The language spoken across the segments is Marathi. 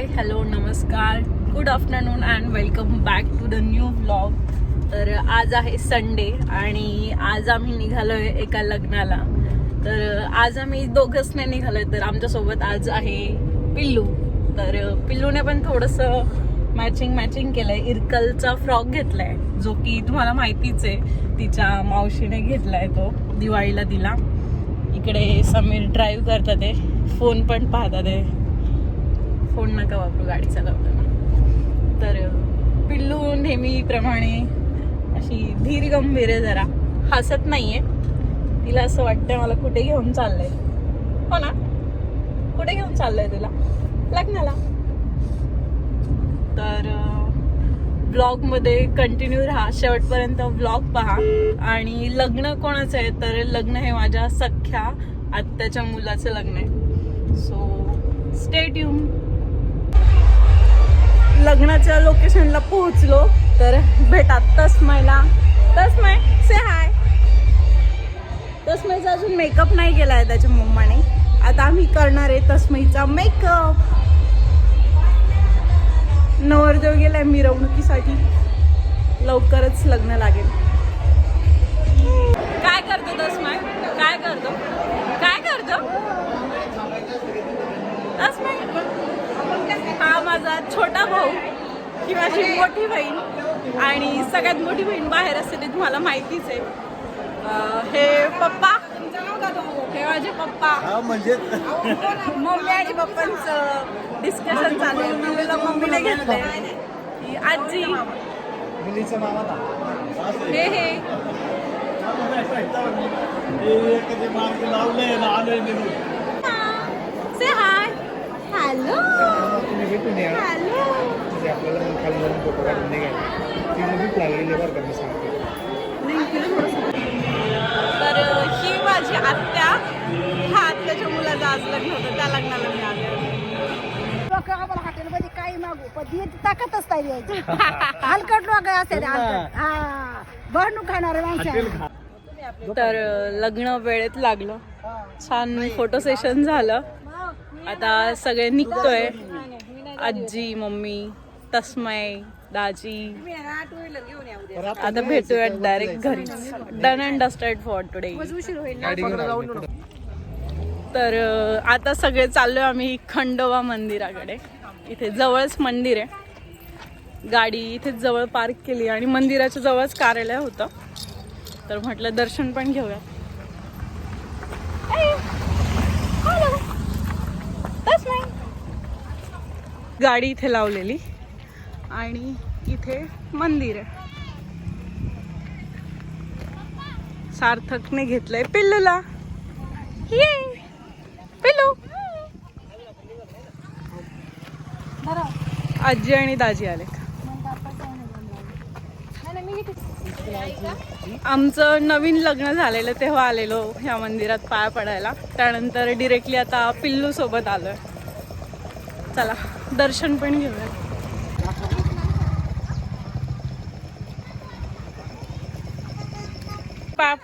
हाय हॅलो नमस्कार. Good afternoon and welcome back to the new blog तर आज आहे संडे आणि आज आम्ही निघालो आहे एका लग्नाला. तर आज आम्ही दोघंच नाही आहे तर आमच्यासोबत आज आहे पिल्लू. तर पिल्लूने पण थोडंसं मॅचिंग मॅचिंग केलं आहे इरकलचा फ्रॉक घेतला आहे जो की तुम्हाला माहितीच आहे तिच्या मावशीने घेतला आहे तो दिवाळीला दिला. इकडे समीर ड्राईव्ह करतात आहे फोन पण पाहतात आहे. फोन नका वापरू गाडी चालवताना. तर पिल्लू नेहमीप्रमाणे अशी धीर गंभीर आहे जरा. हसत नाहीये. तिला असं वाटतं मला कुठे घेऊन चाललंय. हो ना? कुठे घेऊन चाललंय तुला? लग्नाला. तर ब्लॉगमध्ये कंटिन्यू राहा. शेवटपर्यंत ब्लॉग पहा. आणि लग्न कोणाचं आहे? तर लग्न हे माझ्या सख्या आत्याच्या मुलाचं लग्न आहे. सो स्टेट यू लग्नाच्या लोकेशनला पोहोचलो तर भेटात तस्मयला. तस्मय से हाय तस्मयचा अजून मेकअप नाही केला आहे त्याच्या मम्माने. आता आम्ही करणार आहे तस्मयचा मेकअप नवरदेव गेलाय मिरवणुकीसाठी. लवकरच लग्न लागेल. काय करतो तस्मय? काय करतो? काय करतो? तस्मय? हा माझा छोटा भाऊ ही माझी मोठी बहीण आणि सगळ्यात मोठी बहीण बाहेर असते ते तुम्हाला माहितीच आहे. हे पप्पा हे माझे पप्पा. हा म्हणजे? मम्मी आणि पप्पांचं डिस्कशन चालू आहे. मुलीला मम्मीने घेतलंय ही आजी. हे हे. से हाय हॅलो. तुम्ही भेटून या हॅलो. म्हणजे आपल्याला मग खाली जाऊन फोटो काढून निघायला तिला भूक लागलेली बरं का मी सांगते तर ही माझी आत्या. हा आत्याच्या मुलाचं आज लग्न होतं. त्या लग्नाला मी आले. लोक आम्हाला हॉटेलमध्ये काही मागू. पण ती ताकदच नाही द्यायची हलकट लोक असते ते हलकट. हा. बरणू खाणारे माणसं. तर लग्न वेळेत लागलं. छान फोटो सेशन झालं. आता सगळे निघतोय. आजी मम्मी तस्मय दाजी. आता भेटूयात डायरेक्ट घरीच done and dusted for today तर आता सगळे चाललोय आम्ही खंडोबा मंदिराकडे. इथे जवळच मंदिर आहे. गाडी इथे जवळ पार्क केली आणि मंदिराच्या जवळच कार्यालय होतं. तर म्हटलं दर्शन पण घेऊया. गाडी इथे लावलेली. आणि इथे मंदिर आहे. सार्थकने घेतलंय पिल्लूला. ये! पिल्लू! आजी आणि दाजी आले आमचं नवीन लग्न झालेलं तेव्हा आलेलो ह्या मंदिरात पाया पडायला. त्यानंतर डिरेक्टली आता पिल्लू सोबत आलोय. चला दर्शन पण घेऊया. पाप.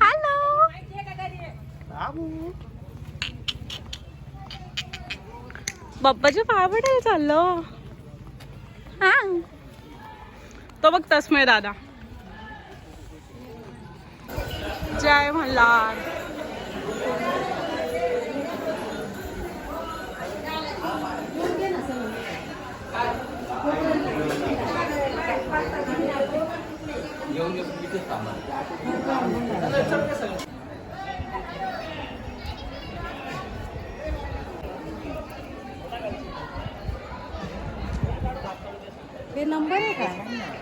हॅलो बाप्पाच्या पाया चाललो. हा. तो बघ तस्मय दादा. जय मल्हार हे नंबर आहे का हे तिकडनं कुठं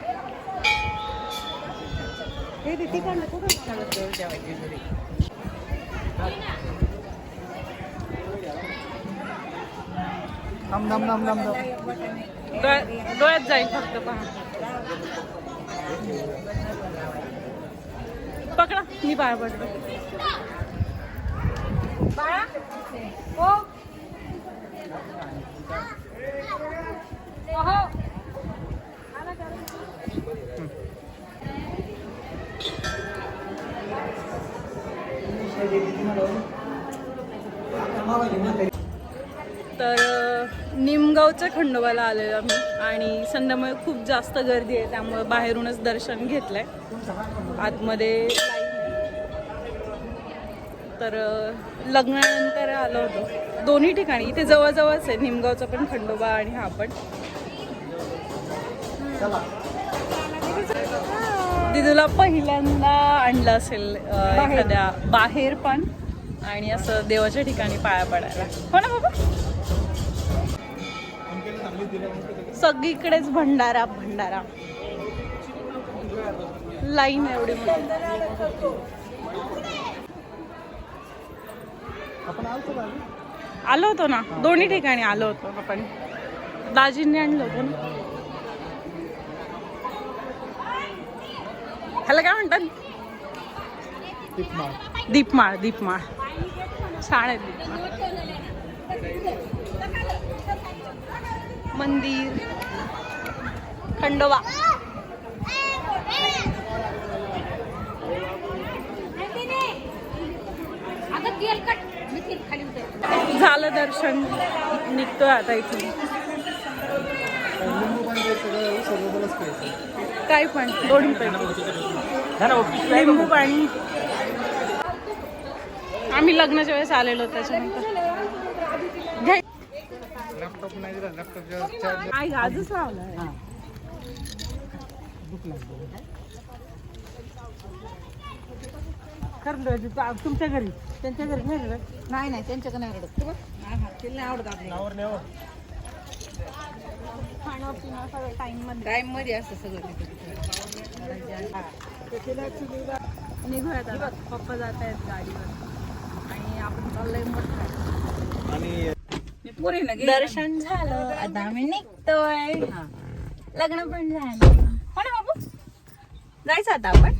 थांब थांब थांब थांब थांब. डोळ्यात जाईल फक्त पहा. पकडा मी पाया पडलो बाळा हो हो. अ, निमगावच्या खंडोबाला आलेलो आम्ही. आणि संध्यामुळे खूप जास्त गर्दी आहे त्यामुळे बाहेरूनच दर्शन घेतलंय. आतमध्ये. तर लग्नानंतर आलो होतो. दोन्ही ठिकाणी. इथे जवळजवळच आहे. निमगावचा पण खंडोबा आणि हा पण. दिदूला पहिल्यांदा आणलं असेल एखाद्या बाहेर पण. आणि असं देवाच्या ठिकाणी पाया पडायला. हो ना बाबा? सगळीकडेच भंडारा भंडारा. लाईन एवढी? आलो होतो ना. दोन्ही ठिकाणी आलो होतो. आपण. दाजींनी आणलं होतं ना. ह्याला काय म्हणतात? टिपमाळ. दीपमाळ दीपमाळ. छान आहे दीपमाळ. मंदिर. खंडोबा. झालं दर्शन. निघतोय आता इथून. काय पण दोन लिंबू पाणी. आम्ही लग्नाच्या वेळेस आलेलो त्याच्यानंतर. लॅपटॉप नाही दिला लॅपटॉप आई आजच लावलाय तुमच्या घरी त्यांच्या घरी नाही नाही नाही त्यांच्याकडे नाही रडत नाही आवडत आपल्याला. खाणं पिणं सगळं टाइममध्ये टाइममध्ये असतं सगळं निघूयात आता पप्पा जात आहेत गाडीवर आणि आपण चाललंय मोठं आणि दर्शन झालं आता आम्ही निघतोय. लग्न पण झालं. हो ना बाबू? जायचं आता आपण?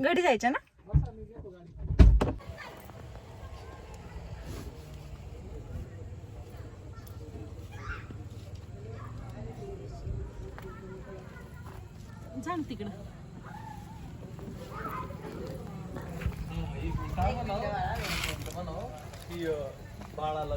घरी जायचं ना? तिकडं. बाळाला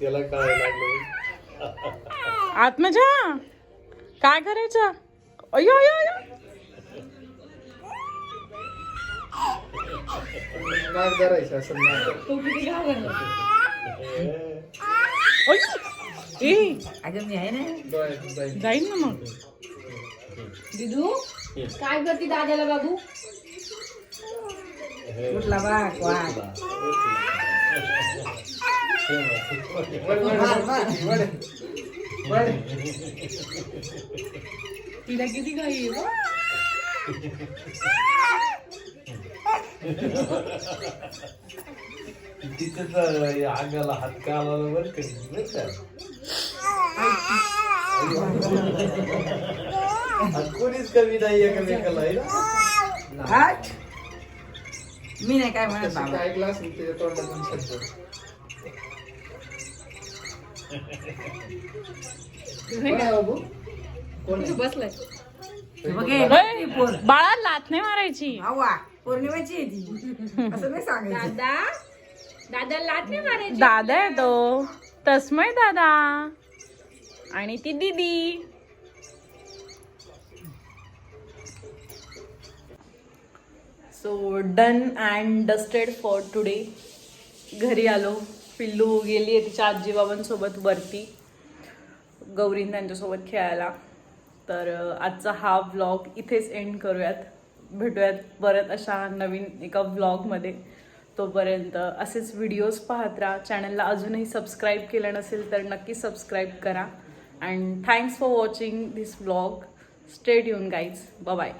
त्याला काय लागलं आत्मजा? काय करायचं? अयो अयो अयो काय करायचं असं नाही अगं मी आहे ना. जाईन. ना मग. दिदू काय करते दादाला बाबू कुठला बाग. वळ. तिला किती काही तिथेच अंगाला हात काला बर बरं का आणि कोणीच कमी नाही एकमेकाला? मी नाही काय म्हणत तसं काय ऐकलं असेल त्याच्या तोंडातून कोण बाबू? बसलाय. बाळा लात नाही मारायची. अवा पौर्णिमेची आहे ती. असं नाही सांगायचं. दादा दादा लाट नाही मारायची. दादा आहे तो तस्मय दादा. आणि ती दीदी. So done and dusted for today घरी आलो. पिल्लू गेली आहे तिच्या आजीबाबांसोबत वरती. गौरीन त्यांच्यासोबत खेळायला. तर आजचा हा व्लॉग इथेच एंड करूयात. भेटूयात परत अशा नवीन एका व्लॉगमध्ये तोपर्यंत असेच व्हिडिओज पाहत राहा. चॅनलला अजूनही सबस्क्राईब केलं नसेल तर नक्की सबस्क्राईब करा. And thanks for watching this vlog stay यून गाईज बाय